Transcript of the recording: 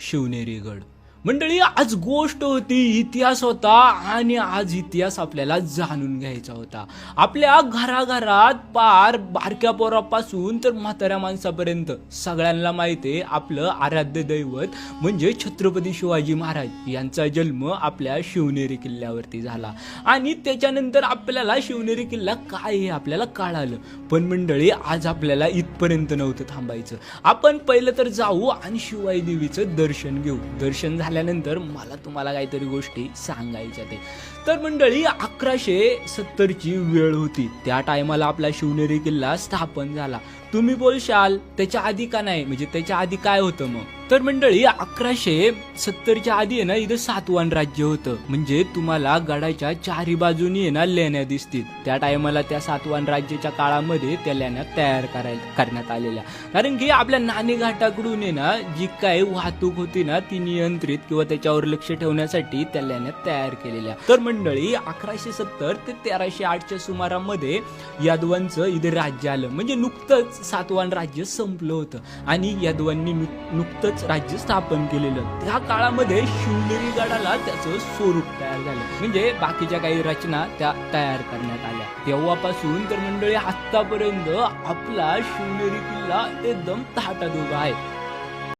शिवनेरी गड. मंडळी आज गोष्ट होती इतिहास होता आणि आज इतिहास आपल्याला जाणून घ्यायचा होता. आपल्या घराघरात पार बारक्या पोरापासून तर म्हाताऱ्या माणसापर्यंत सगळ्यांना माहिती आहे आपलं आराध्य दैवत म्हणजे छत्रपती शिवाजी महाराज यांचा जन्म आपल्या शिवनेरी किल्ल्यावरती झाला. आणि त्याच्यानंतर आपल्याला शिवनेरी किल्ला काय हे आपल्याला कळालं. पण मंडळी आज आपल्याला इथपर्यंत नव्हतं थांबायचं. आपण पहिलं तर जाऊ आणि शिवाई देवीचं दर्शन घेऊ. दर्शन झालं झाल्यानंतर मला तुम्हाला काहीतरी गोष्टी सांगायच्या ते तर मंडळी अकराशे सत्तरची वेळ होती. त्या टायमाला आपला शिवनेरी किल्ला स्थापन झाला. तुम्ही बोलशाल त्याच्या आधी का नाही? म्हणजे त्याच्या आधी काय होतं मग? तर मंडळी अकराशे सत्तरच्या आधी आहे ना इथं सातवान राज्य होतं. म्हणजे तुम्हाला गडाच्या चारी बाजूनी आहे ना लेण्या दिसतील. त्या टायमाला त्या सातवान राज्याच्या काळामध्ये त्या लेण्या तयार करायला करण्यात आलेल्या. कारण की आपल्या नाणे घाटाकडून आहे ना जी काय वाहतूक होती ना ती नियंत्रित किंवा त्याच्यावर लक्ष ठेवण्यासाठी त्या लेण्या तयार केलेल्या. तर मंडळी अकराशे सत्तर ते तेराशे आठच्या सुमारामध्ये यादवांचं इथे राज्य आलं. म्हणजे नुकतंच सातवान राज्य संपलं होतं. आणि यादवांनी नुकतंच नुकतंच राज्य स्थापन केलेलं. त्या काळामध्ये शिवनेरी गडाला त्याचं स्वरूप तयार झालं. म्हणजे बाकीच्या काही रचना त्या तयार करण्यात आल्या. तेव्हापासून तर मंडळी आतापर्यंत आपला शिवनेरी किल्ला एकदम ताटात उभा आहे.